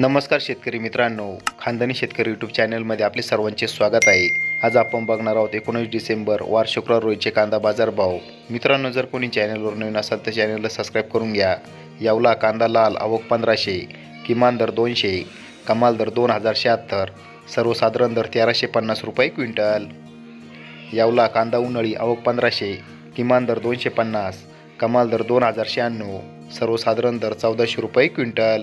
नमस्कार शेतकरी मित्रांनो. खानदानी शेतकरी यूट्यूब चॅनलमध्ये आपले सर्वांचे स्वागत आहे. आज आपण बघणार आहोत एकोणीस डिसेंबर वार शुक्रवार रोजचे कांदा बाजार भाव. मित्रांनो जर कोणी चॅनलवर नवीन असाल तर चॅनलला सबस्क्राईब करून घ्या. यावला कांदा लाल आवक पंधराशे किमान दर दोनशे कमाल दर दोन हजार शहात्तर सर्वसाधारण दर तेराशे पन्नास रुपये क्विंटल. यावला कांदा उन्हाळी आवक पंधराशे किमान दर दोनशे पन्नास कमाल दर दोन हजार शहाण्णव सर्वसाधारण दर चौदाशे रुपये क्विंटल.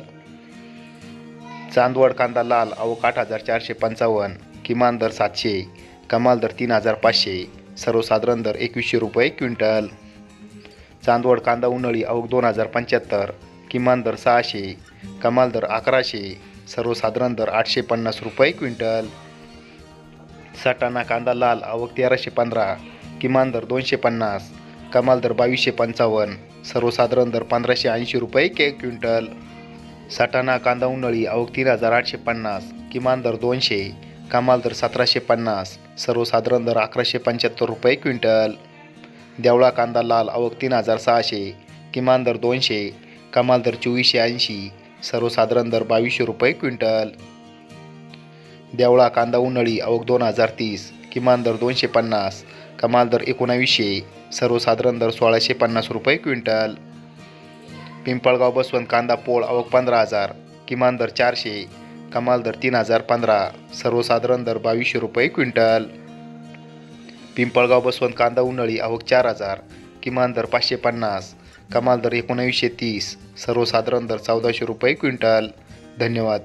चांदवड कांदा लाल आवक आठ हजार चारशे पंचावन्न किमान दर सातशे कमाल दर तीन हजार पाचशे सर्वसाधारण दर एकवीसशे रुपये क्विंटल. चांदवड कांदा उन्हाळी आवक दोन हजार पंच्याहत्तर किमान दर सहाशे कमाल दर अकराशे सर्वसाधारण दर आठशे पन्नास रुपये क्विंटल. सटाणा कांदा लाल आवक तेराशे पंधरा किमान दर दोनशे पन्नास कमाल दर बावीसशे पंचावन्न सर्वसाधारण दर पंधराशे ऐंशी रुपये के क्विंटल. सटाणा कांदा उन्हाळी आवक तीन हजार आठशे पन्नास किमान दर दोनशे कमाल दर सतराशे पन्नास सर्वसाधारण दर अकराशे पंच्याहत्तर रुपये क्विंटल. देवळा कांदा लाल आवक तीन हजार सहाशे किमान दर दोनशे कमाल दर चोवीसशे ऐंशी सर्वसाधारण दर बावीसशे रुपये क्विंटल. देवळा कांदा उन्हाळी आवक दोन हजार तीस किमान दर दोनशे पन्नास कमाल दर एकोणावीसशे सर्वसाधारण दर सोळाशे पन्नास रुपये क्विंटल. पिंपळगाव बसवंत कांदा पोळ आवक पंधरा हजार किमान दर चारशे कमाल दर तीन हजार पंधरा सर्वसाधारण दर बावीसशे रुपये क्विंटल. पिंपळगाव बसवंत कांदा उन्हाळी आवक चार हजार किमान दर पाचशे पन्नास कमाल दर एकोणावीसशे तीस सर्वसाधारण दर चौदाशे रुपये क्विंटल. धन्यवाद.